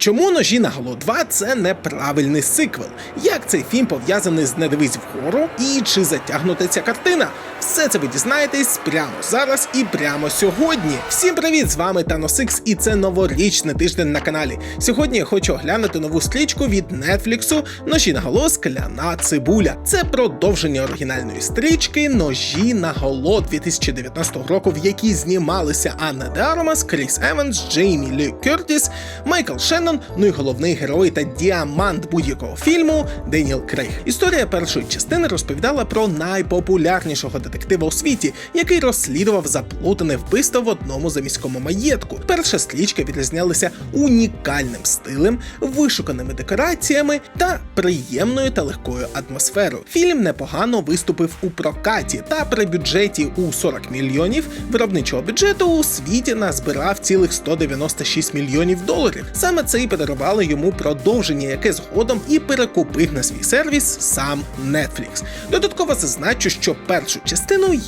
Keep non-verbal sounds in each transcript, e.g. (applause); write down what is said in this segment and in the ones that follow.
Чому ножі на Гало 2 це неправильний сиквел? Як цей фільм пов'язаний з «Не дивись вгору і чи затягнута ця картина? Все це ви дізнаєтесь прямо зараз і прямо сьогодні. Всім привіт! З вами X і це новорічний тиждень на каналі. Сьогодні я хочу оглянути нову стрічку від Нетфліксу Ножі на голо скляна цибуля. Це продовження оригінальної стрічки Ножі на голо 2019 року, в якій знімалися Анна де Кріс Еванс, Джеймі Лі Кертіс, Майкл Шеннон, ну і головний герой та діамант будь-якого фільму Деніел Крейг. Історія першої частини розповідала про найпопулярнішого детектива у світі, який розслідував заплутане вбивство в одному заміському маєтку. Перша стрічка відрізнялася унікальним стилем, вишуканими декораціями та приємною та легкою атмосферою. Фільм непогано виступив у прокаті та при бюджеті у 40 мільйонів виробничого бюджету у світі назбирав цілих 196 мільйонів доларів. Саме це і подарувало йому продовження, яке згодом і перекупив на свій сервіс сам Netflix. Додатково зазначу, що першу частину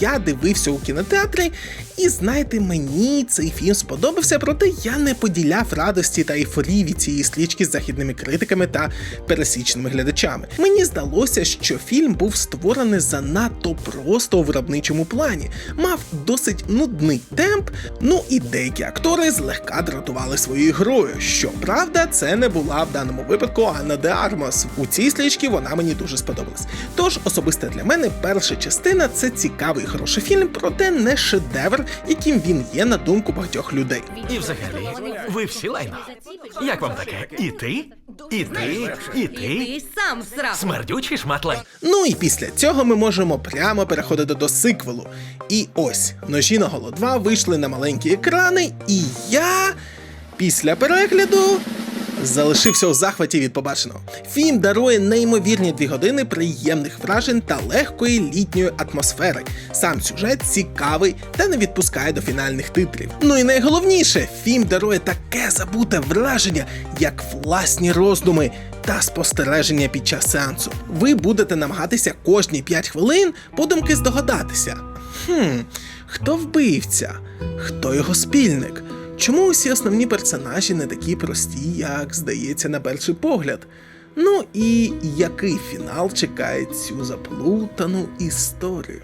я дивився у кінотеатрі, і знаєте, мені цей фільм сподобався, проте я не поділяв радості та ейфорії від цієї стрічки з західними критиками та пересічними глядачами. Мені здалося, що фільм був створений занадто просто у виробничому плані, мав досить нудний темп, ну і деякі актори злегка дратували своєю грою. Щоправда, це не була в даному випадку Анна де Армас. У цій стрічці вона мені дуже сподобалась. Тож особисто для мене перша частина це цікавий хороший фільм, проте не шедевр, яким він є на думку багатьох людей. І взагалі, ви всі лайно. Як вам таке? І ти? І ти? І ти? Ти сам срав. Смердючий шмат. Ну і після цього ми можемо прямо переходити до сиквелу. І ось ножі на голо 2 вийшли на маленькі екрани, і я після перегляду. Залишився у захваті від побаченого. Фільм дарує неймовірні дві години приємних вражень та легкої літньої атмосфери. Сам сюжет цікавий та не відпускає до фінальних титрів. Ну і найголовніше, фільм дарує таке забуте враження, як власні роздуми та спостереження під час сеансу. Ви будете намагатися кожні 5 хвилин подумки здогадатися. Хм, хто вбивця? Хто його спільник? Чому усі основні персонажі не такі прості, як здається на перший погляд? Ну і який фінал чекає цю заплутану історію?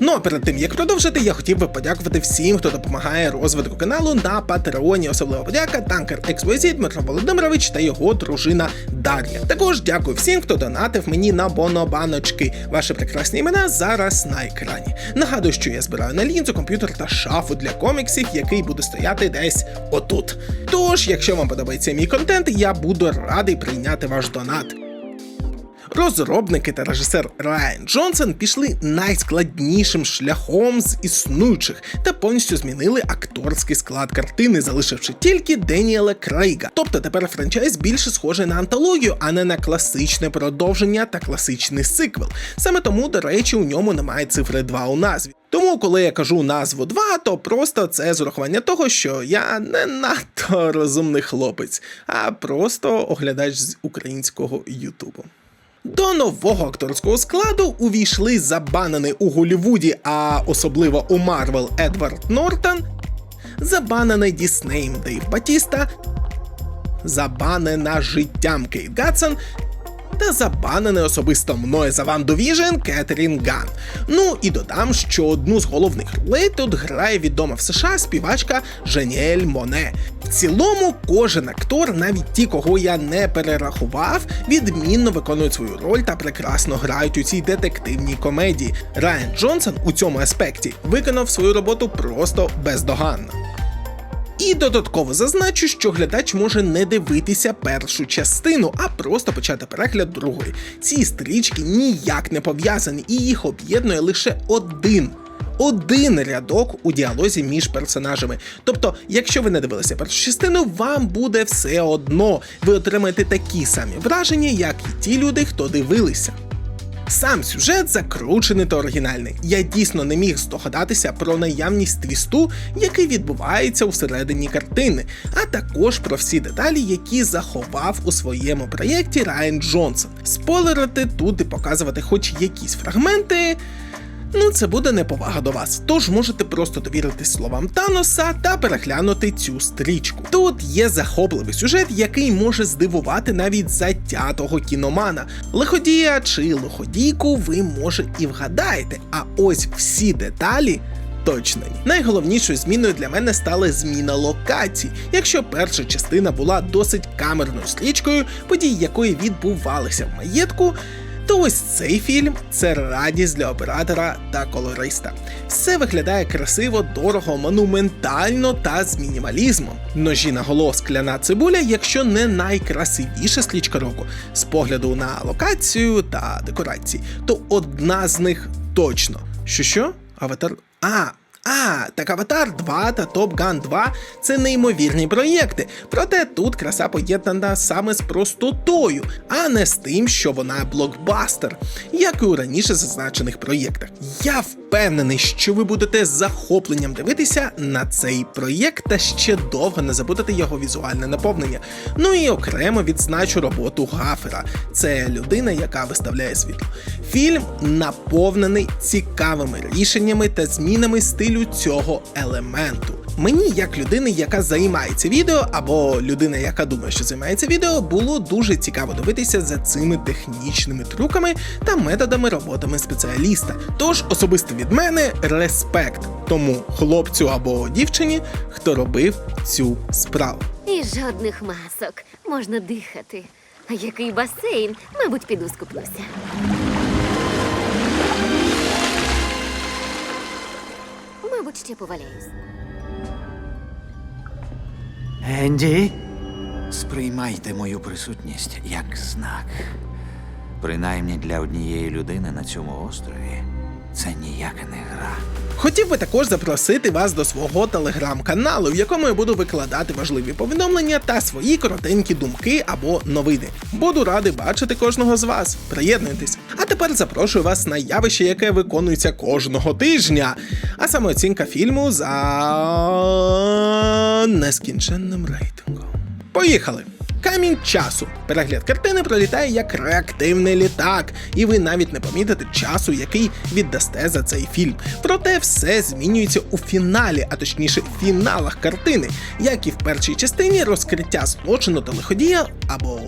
Ну а перед тим як продовжити, я хотів би подякувати всім, хто допомагає розвитку каналу на Патреоні. Особливо подяка танкер XYZ Дмитро Володимирович та його дружина Дар'я. Також дякую всім, хто донатив мені на бонобаночки. Ваші прекрасні імена зараз на екрані. Нагадую, що я збираю на лінзу, комп'ютер та шафу для коміксів, який буде стояти десь отут. Тож, якщо вам подобається мій контент, я буду радий прийняти ваш донат. Розробники та режисер Райан Джонсон пішли найскладнішим шляхом з існуючих та повністю змінили акторський склад картини, залишивши тільки Деніела Крейга. Тобто тепер франчайз більше схожий на антологію, а не на класичне продовження та класичний сиквел. Саме тому, до речі, у ньому немає цифри 2 у назві. Тому, коли я кажу назву 2, то просто це з урахування того, що я не надто розумний хлопець, а просто оглядач з українського Ютубу. До нового акторського складу увійшли забанений у Голлівуді, а особливо у Марвел Едвард Нортон, забанений Діснеєм Дейв Батіста, забанена життям Кейт Гатсон та забанений особисто мною за Ванду Віжен Кетрін Ган. Ну і додам, що одну з головних ролей тут грає відома в США співачка Женіель Моне. В цілому, кожен актор, навіть ті, кого я не перерахував, відмінно виконують свою роль та прекрасно грають у цій детективній комедії. Райан Джонсон у цьому аспекті виконав свою роботу просто бездоганно. І додатково зазначу, що глядач може не дивитися першу частину, а просто почати перегляд другої. Ці стрічки ніяк не пов'язані, і їх об'єднує лише один. Один рядок у діалозі між персонажами. Тобто, якщо ви не дивилися першу частину, вам буде все одно. Ви отримаєте такі самі враження, як і ті люди, хто дивилися. Сам сюжет закручений та оригінальний. Я дійсно не міг здогадатися про наявність твісту, який відбувається у середині картини, а також про всі деталі, які заховав у своєму проєкті Райан Джонсон. Спойлерити тут і показувати хоч якісь фрагменти. Ну, це буде неповага до вас. Тож можете просто довіритись словам Таноса та переглянути цю стрічку. Тут є захопливий сюжет, який може здивувати навіть затятого кіномана. Лиходія чи лиходійку ви може і вгадаєте, а ось всі деталі. Точно ні. Найголовнішою зміною для мене стала зміна локацій. Якщо перша частина була досить камерною стрічкою, події якої відбувалися в маєтку, то ось цей фільм це радість для оператора та колориста. Все виглядає красиво, дорого, монументально та з мінімалізмом. Ножі на голос скляна цибуля, якщо не найкрасивіша стрічка року, з погляду на локацію та декорації, то одна з них точно. Що що? Аватар. А, а, так Аватар 2 та Top Gun 2 це неймовірні проєкти. Проте тут краса поєднана саме з простотою, а не з тим, що вона блокбастер, як і у раніше зазначених проєктах. Я впевнений, що ви будете з захопленням дивитися на цей проєкт та ще довго не забудете його візуальне наповнення. Ну і окремо відзначу роботу Гафера. Це людина, яка виставляє світло. Фільм наповнений цікавими рішеннями та змінами стилю цього елементу. Мені, як людини, яка займається відео, або людина, яка думає, що займається відео, було дуже цікаво дивитися за цими технічними трюками та методами роботами спеціаліста. Тож особисто від мене респект тому хлопцю або дівчині, хто робив цю справу. І жодних масок. Можна дихати. А який басейн? Мабуть, піду скуплюся. Мабуть, ще поваляюсь. Енді, сприймайте мою присутність як знак. Принаймні для однієї людини на цьому острові це ніяка не гра. Хотів би також запросити вас до свого телеграм-каналу, в якому я буду викладати важливі повідомлення та свої коротенькі думки або новини. Буду радий бачити кожного з вас. Приєднуйтесь. А тепер запрошую вас на явище, яке виконується кожного тижня. А саме оцінка фільму за нескінченним рейтингом. Поїхали! Камінь часу. Перегляд картини пролітає як реактивний літак, і ви навіть не помітите часу, який віддасте за цей фільм. Проте все змінюється у фіналі, а точніше фіналах картини. Як і в першій частині, розкриття злочину та лиходія або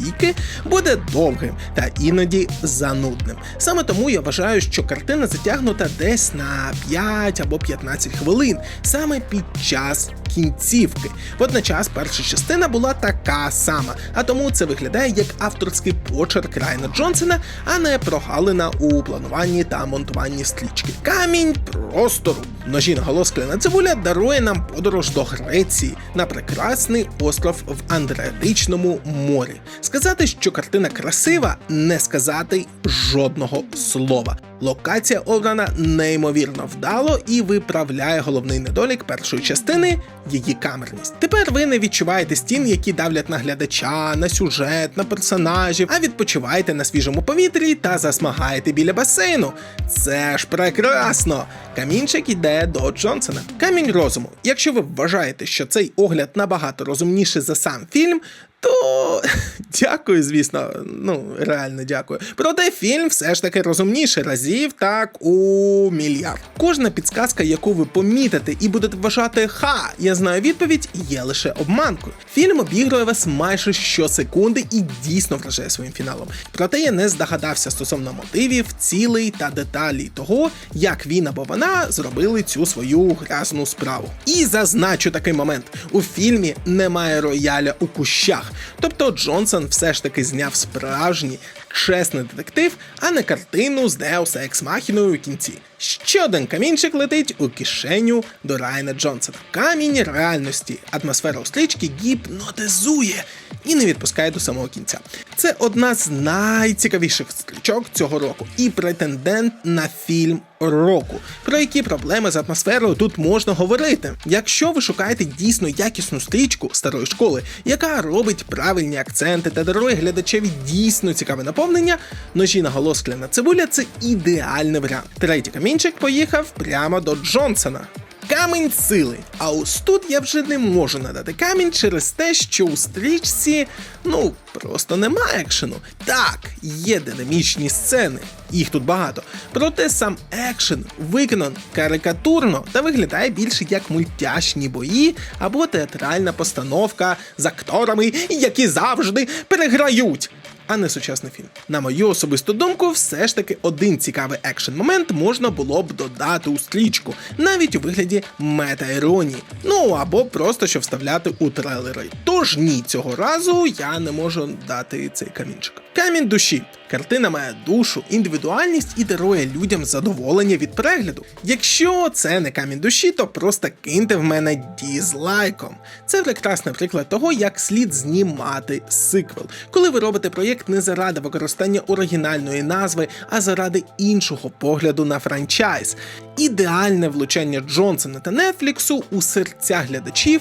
лиходійки буде довгим та іноді занудним. Саме тому я вважаю, що картина затягнута десь на 5 або 15 хвилин, саме під час кінцівки. Водночас перша частина була така сама, а тому це виглядає як авторський почерк Райана Джонсона, а не прогалина у плануванні та монтуванні стрічки. Камінь простору. Ножі на голос Кляна цибуля дарує нам подорож до Греції на прекрасний остров в Андреатичному морі. Сказати, що картина красива, не сказати жодного слова. Локація обрана неймовірно вдало і виправляє головний недолік першої частини її камерність. Тепер ви не відчуваєте стін, які давлять на глядача, на сюжет, на персонажів, а відпочиваєте на свіжому повітрі та засмагаєте біля басейну. Це ж прекрасно! Камінчик іде до Джонсона. Камінь розуму. Якщо ви вважаєте, що цей огляд набагато розумніший за сам фільм, то (laughs) дякую, звісно. Ну, реально дякую. Проте фільм все ж таки розумніший разів так у мільярд. Кожна підсказка, яку ви помітите і будете вважати ха, я знаю відповідь, є лише обманкою. Фільм обігрує вас майже щосекунди і дійсно вражає своїм фіналом. Проте я не здогадався стосовно мотивів, цілей та деталей того, як він або вона зробили цю свою грязну справу. І зазначу такий момент: у фільмі немає рояля у кущах. Тобто Джонсон все ж таки зняв справжній чесний детектив, а не картину з Деуса Екс Махіною у кінці. Ще один камінчик летить у кишеню до Райана Джонсона. Камінь реальності. Атмосфера у стрічки гіпнотизує і не відпускає до самого кінця. Це одна з найцікавіших стрічок цього року і претендент на фільм року. Про які проблеми з атмосферою тут можна говорити? Якщо ви шукаєте дійсно якісну стрічку старої школи, яка робить правильні акценти та дарує глядачеві дійсно цікаве наповнення, ножі на голос цибуля це ідеальний варіант. Третій камінчик поїхав прямо до Джонсона. Камінь сили. А ось тут я вже не можу надати камінь через те, що у стрічці, ну, просто немає екшену. Так, є динамічні сцени, їх тут багато. Проте сам екшен виконан карикатурно та виглядає більше як мультяшні бої або театральна постановка з акторами, які завжди переграють. А не сучасний фільм. На мою особисту думку, все ж таки один цікавий екшен момент можна було б додати у стрічку, навіть у вигляді мета-іронії. Ну або просто що вставляти у трейлери. Тож ні, цього разу я не можу дати цей камінчик. Камінь душі. Картина має душу, індивідуальність і дарує людям задоволення від перегляду. Якщо це не камінь душі, то просто киньте в мене дізлайком. Це прекрасний приклад того, як слід знімати сиквел, коли ви робите проєкт не заради використання оригінальної назви, а заради іншого погляду на франчайз. Ідеальне влучання Джонсона та Нетфліксу у серця глядачів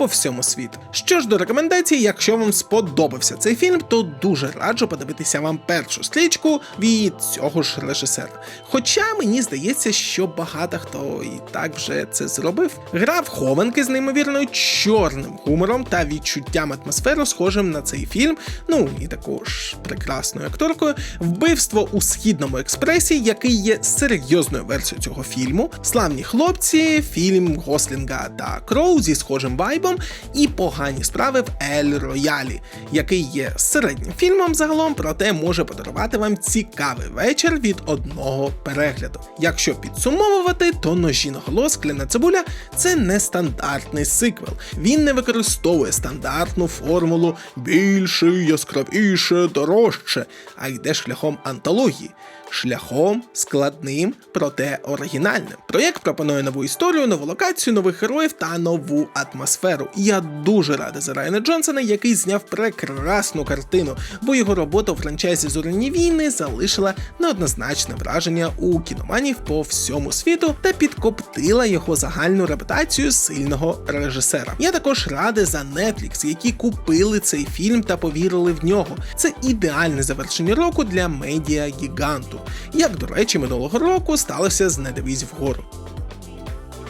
по всьому світу. Що ж до рекомендацій, якщо вам сподобався цей фільм, то дуже раджу подивитися вам першу стрічку від цього ж режисера. Хоча мені здається, що багато хто і так вже це зробив. Гра в хованки з неймовірно чорним гумором та відчуттям атмосфери, схожим на цей фільм. Ну і також прекрасною акторкою. Вбивство у східному експресі, який є серйозною версією цього фільму. Славні хлопці, фільм Гослінга та Кроу зі схожим вайбом, і погані справи в Ель Роялі, який є середнім фільмом загалом, проте може подарувати вам цікавий вечір від одного перегляду. Якщо підсумовувати, то ножі на голос кляна цибуля це нестандартний сиквел. Він не використовує стандартну формулу більше, яскравіше, дорожче, а йде шляхом антології. Шляхом складним, проте оригінальним. Проєкт пропонує нову історію, нову локацію, нових героїв та нову атмосферу. І я дуже радий за Райана Джонсона, який зняв прекрасну картину, бо його робота у франчайзі Зоряні війни залишила неоднозначне враження у кіноманів по всьому світу та підкоптила його загальну репутацію сильного режисера. Я також радий за Netflix, які купили цей фільм та повірили в нього. Це ідеальне завершення року для медіа гіганту. Як, до речі, минулого року сталося з «Не вгору.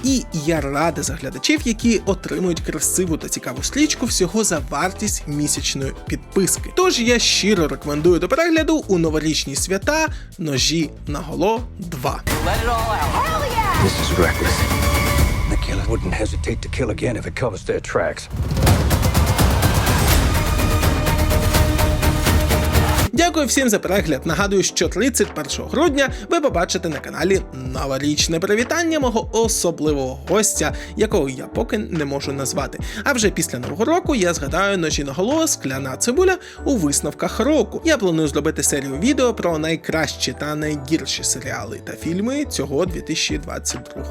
І я радий за глядачів, які отримують красиву та цікаву стрічку всього за вартість місячної підписки. Тож я щиро рекомендую до перегляду у новорічні свята Ножі на голо 2. This is reckless. The killer wouldn't hesitate to kill again if it covers their tracks. Дякую всім за перегляд. Нагадую, що 31 грудня ви побачите на каналі новорічне привітання мого особливого гостя, якого я поки не можу назвати. А вже після нового року я згадаю ножі на голос, скляна цибуля у висновках року. Я планую зробити серію відео про найкращі та найгірші серіали та фільми цього 2022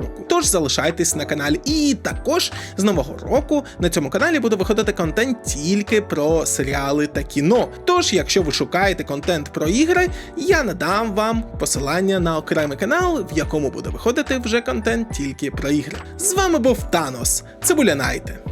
року. Тож залишайтесь на каналі. І також з нового року на цьому каналі буде виходити контент тільки про серіали та кіно. Тож, якщо ви шукаєте контент про ігри, я надам вам посилання на окремий канал, в якому буде виходити вже контент тільки про ігри. З вами був Танос. Цибулянайте.